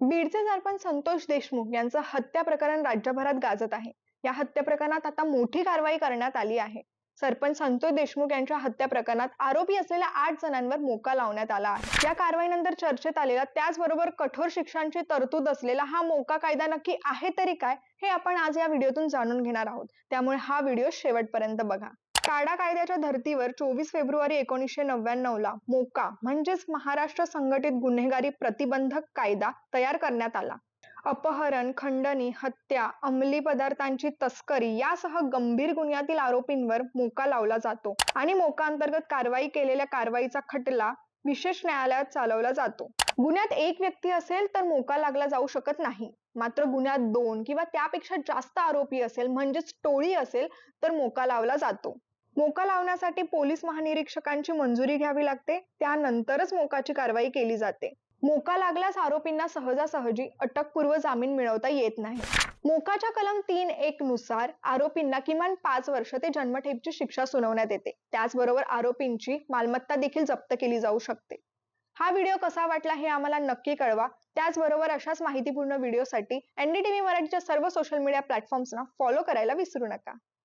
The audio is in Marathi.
बीडचे सरपंच संतोष देशमुख यांचं हत्या प्रकरण राज्यभरात गाजत आहे. या हत्या प्रकरणात आता मोठी कारवाई करण्यात आली आहे. सरपंच संतोष देशमुख यांच्या हत्या प्रकरणात आरोपी असलेल्या आठ जणांवर मोका लावण्यात आला आहे. या कारवाईनंतर चर्चेत आलेला त्याचबरोबर कठोर शिक्षांची तरतूद असलेला हा मोका कायदा नक्की आहे तरी काय हे आपण आज या व्हिडिओतून जाणून घेणार आहोत. त्यामुळे हा व्हिडिओ शेवटपर्यंत बघा. काडा कायद्याच्या धर्तीवर चोवीस फेब्रुवारी एकोणीसशे नव्याण्णव ला मोका म्हणजेच महाराष्ट्र संघटित गुन्हेगारी प्रतिबंधक कायदा तयार करण्यात आला. अपहरण खंडणी हत्या अंमली पदार्थांची तस्करी यासह गंभीर गुन्ह्यातील आरोपींवर मोका लावला जातो आणि मोका अंतर्गत कारवाई केलेल्या कारवाईचा खटला विशेष न्यायालयात चालवला जातो. गुन्ह्यात एक व्यक्ती असेल तर मोका लागला जाऊ शकत नाही. मात्र गुन्ह्यात दोन किंवा त्यापेक्षा जास्त आरोपी असेल म्हणजेच टोळी असेल तर मोका लावला जातो. मोका लावण्यासाठी पोलीस महानिरीक्षकांची मंजुरी घ्यावी लागते. त्यानंतरच मोकाची कारवाई केली जाते. मोका लागल्यास आरोपींना सहजासहजी अटकपूर्व जामीन मिळवता येत नाही. मोकाच्या कलम तीन एक नुसार आरोपींना किमान पाच वर्ष ते जन्मठेपची शिक्षा सुनावण्यात येते. त्याचबरोबर आरोपींची मालमत्ता देखील जप्त केली जाऊ शकते. हा व्हिडिओ कसा वाटला हे आम्हाला नक्की कळवा. त्याचबरोबर अशाच माहितीपूर्ण व्हिडिओसाठी एनडीटीव्ही मराठीच्या सर्व सोशल मीडिया प्लॅटफॉर्म्सना फॉलो करायला विसरू नका.